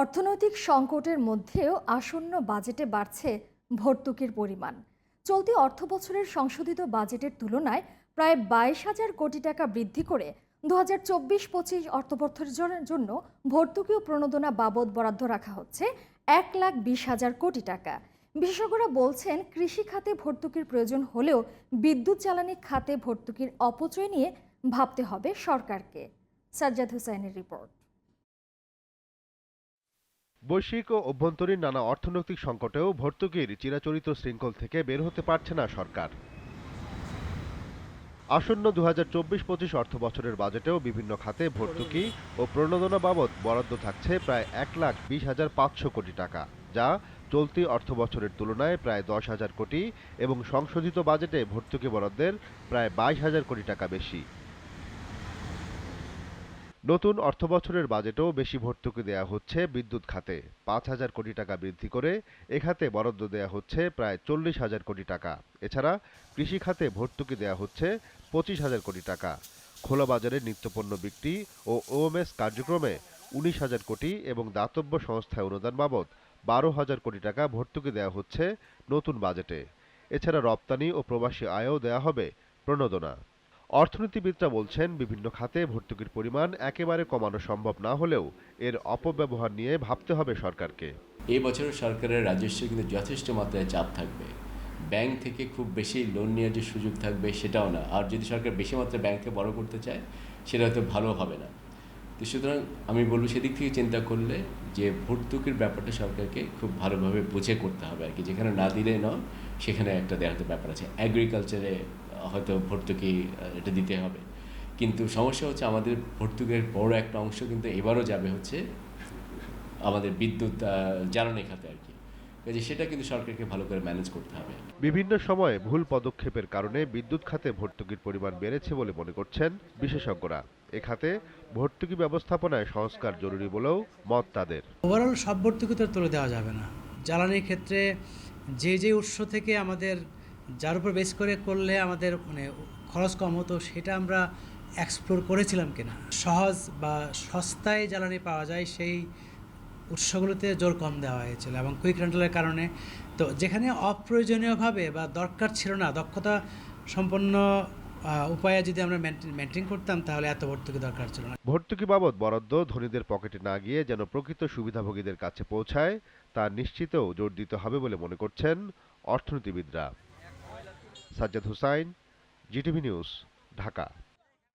অর্থনৈতিক সংকটের মধ্যেও আসন্ন বাজেটে বাড়ছে ভর্তুকির পরিমাণ। চলতি অর্থবছরের সংশোধিত বাজেটের তুলনায় প্রায় বাইশ হাজার কোটি টাকা বৃদ্ধি করে দু হাজার চব্বিশ পঁচিশ অর্থবছরের জন্য ভর্তুকি ও প্রণোদনা বাবদ বরাদ্দ রাখা হচ্ছে এক লাখ বিশ হাজার কোটি টাকা। বিশেষজ্ঞরা বলছেন, কৃষি খাতে ভর্তুকির প্রয়োজন হলেও বিদ্যুৎ জ্বালানি খাতে ভর্তুকির অপচয় নিয়ে ভাবতে হবে সরকারকে। সাজ্জাদ হুসাইনের রিপোর্ট। বৈশ্বিক ও অভ্যন্তরীণ নানা অর্থনৈতিক সংকটেও ভর্তুকির চিরাচরিত শৃঙ্খল থেকে বের হতে পারছে না সরকার। আসন্ন দু হাজার চব্বিশ পঁচিশ অর্থ বছরের বাজেটেও বিভিন্ন খাতে ভর্তুকি ও প্রণোদনা বাবদ বরাদ্দ থাকছে প্রায় এক লাখ বিশ হাজার পাঁচশো কোটি টাকা, যা চলতি অর্থ বছরের তুলনায় প্রায় দশ হাজার কোটি এবং সংশোধিত বাজেটে ভর্তুকি বরাদ্দের প্রায় বাইশ হাজার কোটি টাকা বেশি। নতুন অর্থবছরের বাজেটেও বেশি ভর্তুকি দেয়া হচ্ছে বিদ্যুৎ খাতে। পাঁচ হাজার কোটি টাকা বৃদ্ধি করে এ খাতে বরাদ্দ দেয়া হচ্ছে প্রায় চল্লিশ হাজার কোটি টাকা। এছাড়া কৃষি খাতে ভর্তুকি দেয়া হচ্ছে পঁচিশ হাজার কোটি টাকা। খোলা বাজারে নিত্যপণ্য বিক্রি ও ওএমএস কার্যক্রমে উনিশ হাজার কোটি এবং দাতব্য সংস্থায় অনুদান বাবদ বারো হাজার কোটি টাকা ভর্তুকি দেওয়া হচ্ছে নতুন বাজেটে। এছাড়া রপ্তানি ও প্রবাসী আয়ও দেয়া হবে প্রণোদনা। অর্থনীতিবিদরা বলছেন, বিভিন্ন খাতে ভর্তুকির পরিমাণ একেবারে কমানো সম্ভব না হলেও এর অপব্যবহার নিয়ে ভাবতে হবে সরকারকে। এই বছর সরকারের রাজস্ব কিন্তু যথেষ্ট মাত্রায় চাপ থাকবে। ব্যাংক থেকে খুব বেশি লোন নেওয়ার যে সুযোগ থাকবে সেটাও না। আর যদি সরকার বেশি মাত্রায় ব্যাংককে বড় করতে চায়, সেটা হয়তো ভালো হবে না। তো সুতরাং আমি বলব, সেদিক থেকে চিন্তা করলে যে ভর্তুকির ব্যাপারটা সরকারকে খুব ভালোভাবে বুঝে করতে হবে আর কি। যেখানে না দিলে ন সেখানে একটা দেখাতে ব্যাপার আছে। অ্যাগ্রিকালচারে হয়তো ভর্তুকি এটা দিতে হবে। কিন্তু সমস্যা হচ্ছে আমাদের ভর্তুকির বড় একটা অংশ কিন্তু এবারও যাবে হচ্ছে আমাদের বিদ্যুৎ জ্বালানি খাতে আর কি। কাজে সেটা কিন্তু সরকারকে ভালো করে ম্যানেজ করতে হবে। বিভিন্ন সময়ে ভুল পদক্ষেপের কারণে বিদ্যুৎ খাতে ভর্তুকির পরিমাণ বেড়েছে বলে মনে করছেন বিশেষজ্ঞরা। এ খাতে ভর্তুকি ব্যবস্থাপনায় সংস্কার জরুরি বলেও মত তাদের। ওভারঅল সব ভর্তুকি তো তুলে দেওয়া যাবে না। জ্বালানির ক্ষেত্রে যে যে উৎস থেকে আমাদের যার উপর বেস করে করলে আমাদের মানে খরচ কম হতো, সেটা আমরা এক্সপ্লোর করেছিলাম কিনা। সহজ বা সস্তায় জ্বালানি পাওয়া যায়, সেই উৎসগুলোতে জোর কম দেওয়া হয়েছিল এবং কুইক রেন্টালের কারণে। তো যেখানে অপ্রয়োজনীয়ভাবে বা দরকার ছিল না, দক্ষতা সম্পন্ন উপায়ে যদি আমরা মেনটেন করতাম, তাহলে এত ভর্তুকি দরকার ছিল না। ভর্তুকি বাবদ বরাদ্দ ধনীদের পকেটে না গিয়ে যেন প্রকৃত সুবিধাভোগীদের কাছে পৌঁছায়, তা নিশ্চিতেও জোর দিতে হবে বলে মনে করছেন অর্থনীতিবিদরা। Sajjad Hussain GTV news Dhaka.